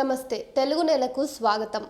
నమస్తే. తెలుగు నెలకు స్వాగతం.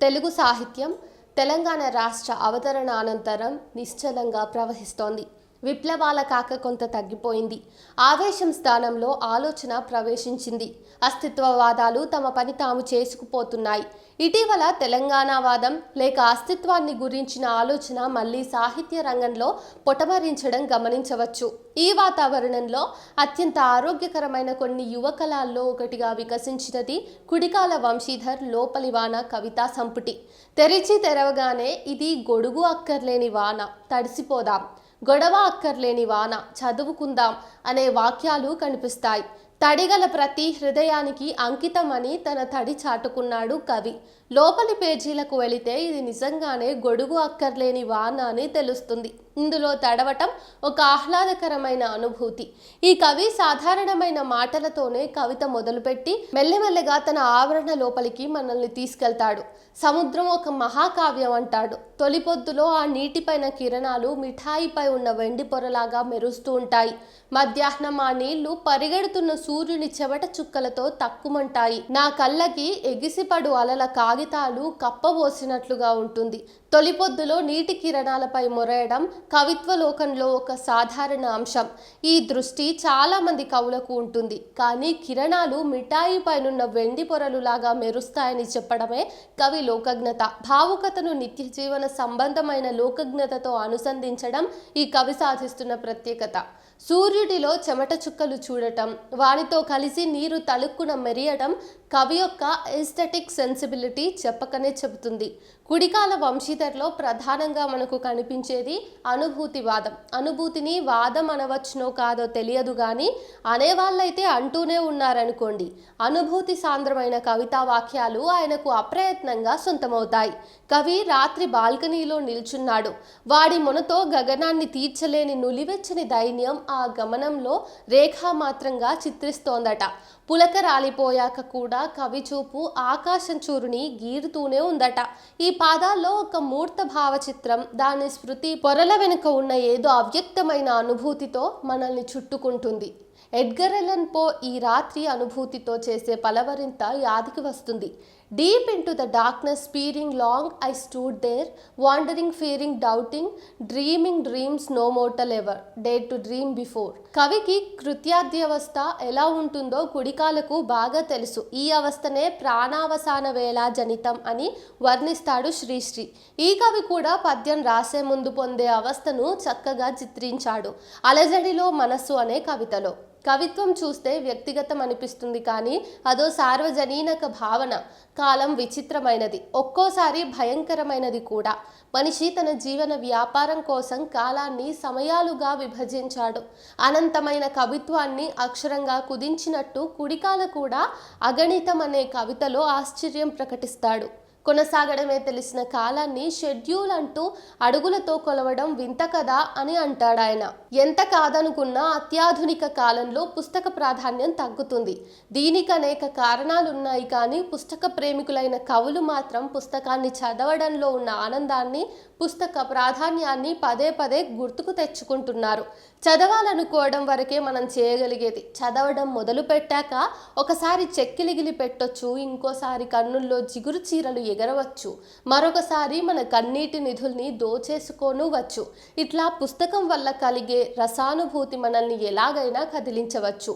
తెలుగు సాహిత్యం తెలంగాణ రాష్ట్ర అవతరణ అనంతరం నిశ్చలంగా ప్రవహిస్తోంది. విప్లవాల కాక కొంత తగ్గిపోయింది. ఆవేశం స్థానంలో ఆలోచన ప్రవేశించింది. అస్తిత్వవాదాలు తమ పని తాము చేసుకుపోతున్నాయి. ఇటీవల తెలంగాణవాదం లేక అస్తిత్వాన్ని గురించిన ఆలోచన మళ్ళీ సాహిత్య రంగంలో పొటమరించడం గమనించవచ్చు. ఈ వాతావరణంలో అత్యంత ఆరోగ్యకరమైన కొన్ని యువకళల్లో ఒకటిగా వికసించినది కుడికాల వంశీధర్ లోపలివాన కవితా సంపుటి. తెరిచి తెరవగానే ఇది గొడుగు అక్కర్లేని వాన. తడిసిపోదాం. గొడవ అక్కర్లేని వాన చదువుకుందాం అనే వాక్యాలు కనిపిస్తాయి. తడిగల ప్రతి హృదయానికి అంకితమని తన తడి చాటుకున్నాడు కవి. లోపలి పేజీలకు వెళితే ఇది నిజంగానే గొడుగు అక్కర్లేని వాన అని తెలుస్తుంది. ఇందులో తడవటం ఒక ఆహ్లాదకరమైన అనుభూతి. ఈ కవి సాధారణమైన మాటలతోనే కవిత మొదలుపెట్టి మెల్లమెల్లగా తన ఆవరణ లోపలికి మనల్ని తీసుకెళ్తాడు. సముద్రం ఒక మహాకావ్యం అంటాడు. తొలిపొద్దులో ఆ నీటిపైన కిరణాలు మిఠాయిపై ఉన్న వెండి పొరలాగా మెరుస్తూ ఉంటాయి. మధ్యాహ్నం ఆ నీళ్ళు పరిగెడుతున్న సూర్యుని చెవట చుక్కలతో తక్కుమంటాయి. నా కళ్ళకి ఎగిసిపడు అలల కాగితాలు కప్పబోసినట్లుగా ఉంటుంది. తొలిపొద్దులో నీటి కిరణాలపై మొరయడం కవిత్వ లోకంలో ఒక సాధారణ అంశం. ఈ దృష్టి చాలా మంది కవులకు ఉంటుంది. కానీ కిరణాలు మిఠాయి పైనున్న వెండి పొరలులాగా మెరుస్తాయని చెప్పడమే కవి లోకజ్ఞత. భావుకతను నిత్య జీవన సంబంధమైన లోకజ్ఞతతో అనుసంధించడం ఈ కవి సాధిస్తున్న ప్రత్యేకత. సూర్యుడిలో చెమట చుక్కలు చూడటం వానితో కలిసి నీరు తలుక్కున మెరియడం కవి యొక్క ఎస్థెటిక్ సెన్సిబిలిటీ చెప్పకనే చెబుతుంది. కుడికాల వంశీధర్లో ప్రధానంగా మనకు కనిపించేది అనుభూతివాదం. అనుభూతిని వాదం అనవచ్చునో కాదో తెలియదు కానీ అనేవాళ్ళైతే అంటూనే ఉన్నారనుకోండి. అనుభూతి సాంద్రమైన కవితా వాక్యాలు ఆయనకు అప్రయత్నంగా సొంతమవుతాయి. కవి రాత్రి బాల్కనీలో నిల్చున్నాడు. వాడి మొనతో గగనాన్ని తీర్చలేని నులివెచ్చని దైన్యం ఆ గమనంలో రేఖామాత్రంగా చిత్రిస్తోందట. పులక రాలిపోయాక కూడా కవి చూపు ఆకాశం చూరుని గీరుతూనే ఉందట. ఈ పాదాల్లో ఒక మూర్త భావచిత్రం దాని స్మృతి పొరల వెనుక ఉన్న ఏదో అవ్యక్తమైన అనుభూతితో మనల్ని చుట్టుకుంటుంది. ఎడ్గర్ ఎలన్ పో ఈ రాత్రి అనుభూతితో చేసే పలవరింత యాదికి వస్తుంది. Deep into the darkness peering long I stood there wandering fearing doubting dreaming dreams no mortal ever day to dream before కవికి కృత్యాద్యవస్థ ఎలా ఉంటుందో కుడికాలకు బాగా తెలుసు. ఈ అవస్థనే ప్రాణావసాన వేళ జనితం అని వర్ణిస్తాడు శ్రీశ్రీ. ఈ కవి కూడా పద్యం రాసే ముందు పొందే అవస్థను చక్కగా చిత్రించాడు. అలజడిలో మనస్సు అనే కవితలో. కవిత్వం చూస్తే వ్యక్తిగతం అనిపిస్తుంది కానీ అదో సార్వజనీనక భావన కాలం విచిత్రమైనది ఒక్కోసారి భయంకరమైనది కూడా. మనిషి తన జీవన వ్యాపారం కోసం కాలాన్ని సమయాలుగా విభజించాడు. అనంతమైన కవిత్వాన్ని అక్షరంగా కుదించినట్టు కుడికాల కూడా అగణితం అనే కవితలో ఆశ్చర్యం ప్రకటిస్తాడు. కొనసాగడమే తెలిసిన కాలాన్ని షెడ్యూల్ అంటూ అడుగులతో కొలవడం వింత కదా అని అంటాడు ఆయన. ఎంత కాదనుకున్నా అత్యాధునిక కాలంలో పుస్తక ప్రాధాన్యం తగ్గుతుంది. దీనికి అనేక కారణాలున్నాయి కానీ పుస్తక ప్రేమికులైన కవులు మాత్రం పుస్తకాన్ని చదవడంలో ఉన్న ఆనందాన్ని పుస్తక ప్రాధాన్యాన్ని పదే పదే గుర్తుకు తెచ్చుకుంటున్నారు. చదవాలనుకోవడం వరకే మనం చేయగలిగేది. చదవడం మొదలు పెట్టాక ఒకసారి చెక్కిలిగిలి పెట్టొచ్చు ఇంకోసారి కన్నుల్లో జిగురు చీరలు ఎగరవచ్చు మరొకసారి మన కన్నీటి నిధుల్ని దోచేసుకోనువచ్చు. ఇట్లా పుస్తకం వల్ల కలిగే రసానుభూతి మనల్ని ఎలాగైనా కదిలించవచ్చు.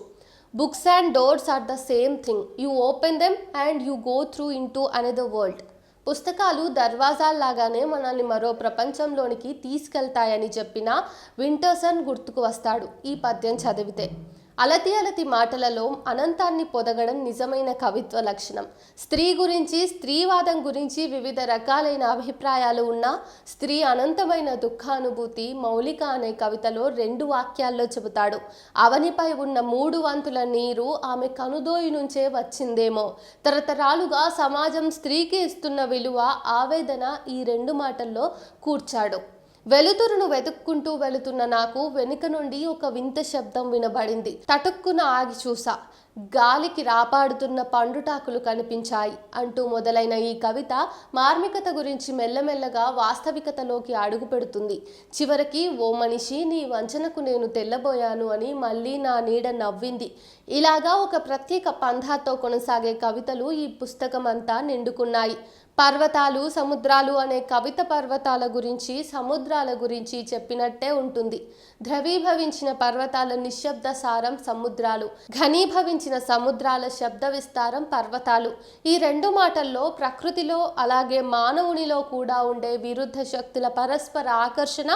Books and doors are the same thing you open them and you go through into another world పుస్తకాలు దర్వాజాల్లాగానే మనల్ని మరో ప్రపంచంలోనికి తీసుకెళ్తాయని చెప్పిన వింటర్సన్ గుర్తుకు వస్తాడు. ఈ పద్యం చదివితే అలతి అలతి మాటలలో అనంతాన్ని పొదగడం నిజమైన కవిత్వ లక్షణం. స్త్రీ గురించి స్త్రీవాదం గురించి వివిధ రకాలైన అభిప్రాయాలు ఉన్న స్త్రీ అనంతమైన దుఃఖానుభూతి మౌలిక అనే కవితలో రెండు వాక్యాల్లో చెబుతాడు. అవనిపై ఉన్న మూడు వంతుల నీరు ఆమె కనుదోయి నుంచే వచ్చిందేమో. తరతరాలుగా సమాజం స్త్రీకి ఇస్తున్న విలువ ఆవేదన ఈ రెండు మాటల్లో కూర్చాడు. వెలుతురును వెతుక్కుంటూ వెళుతున్న నాకు వెనుక నుండి ఒక వింత శబ్దం వినబడింది. తటుక్కున ఆగి చూసా. గాలికి రాపాడుతున్న పండుటాకులు కనిపించాయి అంటూ మొదలైన ఈ కవిత మార్మికత గురించి మెల్లమెల్లగా వాస్తవికతలోకి అడుగు పెడుతుంది చివరికి ఓ మనిషి నీ వంచనకు నేను తెల్లబోయాను అని మళ్ళీ నా నీడ నవ్వింది. ఇలాగా ఒక ప్రత్యేక పంధాతో కొనసాగే కవితలు ఈ పుస్తకం అంతా నిండుకున్నాయి. పర్వతాలు సముద్రాలు అనే కవిత పర్వతాల గురించి సముద్రాల గురించి చెప్పినట్టే ఉంటుంది. ద్రవీభవించిన పర్వతాల నిశ్శబ్ద సారం సముద్రాలు ఘనీభవించిన సముద్రాల శబ్ద విస్తారం పర్వతాలు. ఈ రెండు మాటల్లో ప్రకృతిలో అలాగే మానవునిలో కూడా ఉండే విరుద్ధ శక్తుల పరస్పర ఆకర్షణ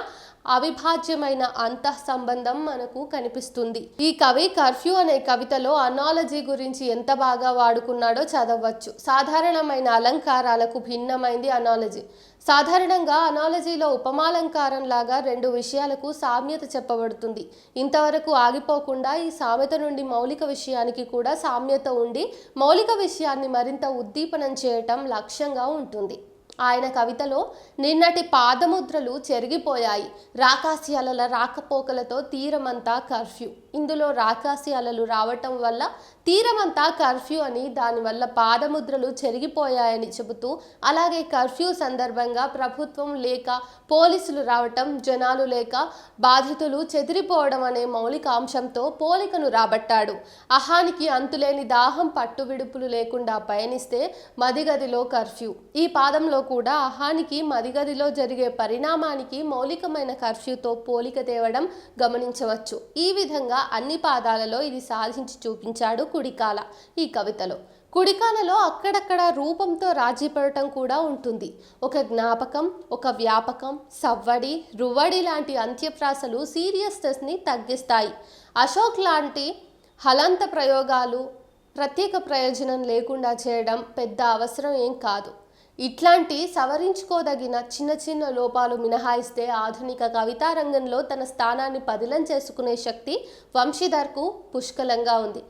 అవిభాజ్యమైన అంతః సంబంధం మనకు కనిపిస్తుంది. ఈ కవి కర్ఫ్యూ అనే కవితలో అనాలజీ గురించి ఎంత బాగా వాడుకున్నాడో చదవచ్చు సాధారణమైన అలంకారాలకు భిన్నమైంది అనాలజీ. సాధారణంగా అనాలజీలో ఉపమాలంకారం లాగా రెండు విషయాలకు సామ్యత చెప్పబడుతుంది. ఇంతవరకు ఆగిపోకుండా ఈ సామెత నుండి మౌలిక విషయానికి కూడా సామ్యత ఉండి మౌలిక విషయాన్ని మరింత ఉద్దీపనం చేయటం లక్ష్యంగా ఉంటుంది. ఆయన కవితలో నిన్నటి పాదముద్రలు చెరిగిపోయాయి. రాకాసి అలల రాకపోకలతో తీరమంతా కర్ఫ్యూ. ఇందులో రాకాసి అలలు రావటం వల్ల తీరమంతా కర్ఫ్యూ అని దానివల్ల పాదముద్రలు చెరిగిపోయాయని చెబుతూ అలాగే కర్ఫ్యూ సందర్భంగా ప్రభుత్వం లేక పోలీసులు రావటం జనాలు లేక బాధితులు చెదిరిపోవడం అనే మౌలిక అంశంతో పోలికను రాబట్టాడు. అహానికి అంతులేని దాహం పట్టు విడుపులు లేకుండా పయనిస్తే మదిగదిలో కర్ఫ్యూ. ఈ పాదంలో కూడా అహానికి మదిగదిలో జరిగే పరిణామానికి మౌలికమైన కర్ఫ్యూతో పోలిక తేవడం గమనించవచ్చు. ఈ విధంగా అన్ని పాదాలలో ఇది సాధించి చూపించాడు కుడికాల ఈ కవితలో. కుడికాలలో అక్కడక్కడ రూపంతో రాజీపడటం కూడా ఉంటుంది. ఒక జ్ఞాపకం ఒక వ్యాపకం సవ్వడి రువ్వడి లాంటి అంత్యప్రాసలు సీరియస్నెస్ని తగ్గిస్తాయి. అశోక్ లాంటి హలంత ప్రయోగాలు ప్రత్యేక ప్రయోజనం లేకుండా చేయడం పెద్ద అవసరం ఏం కాదు. ఇట్లాంటి సవరించుకోదగిన చిన్న చిన్న లోపాలు మినహాయిస్తే ఆధునిక కవితా రంగంలో తన స్థానాన్ని పదిలం చేసుకునే శక్తి వంశీధర్కు పుష్కలంగా ఉంది.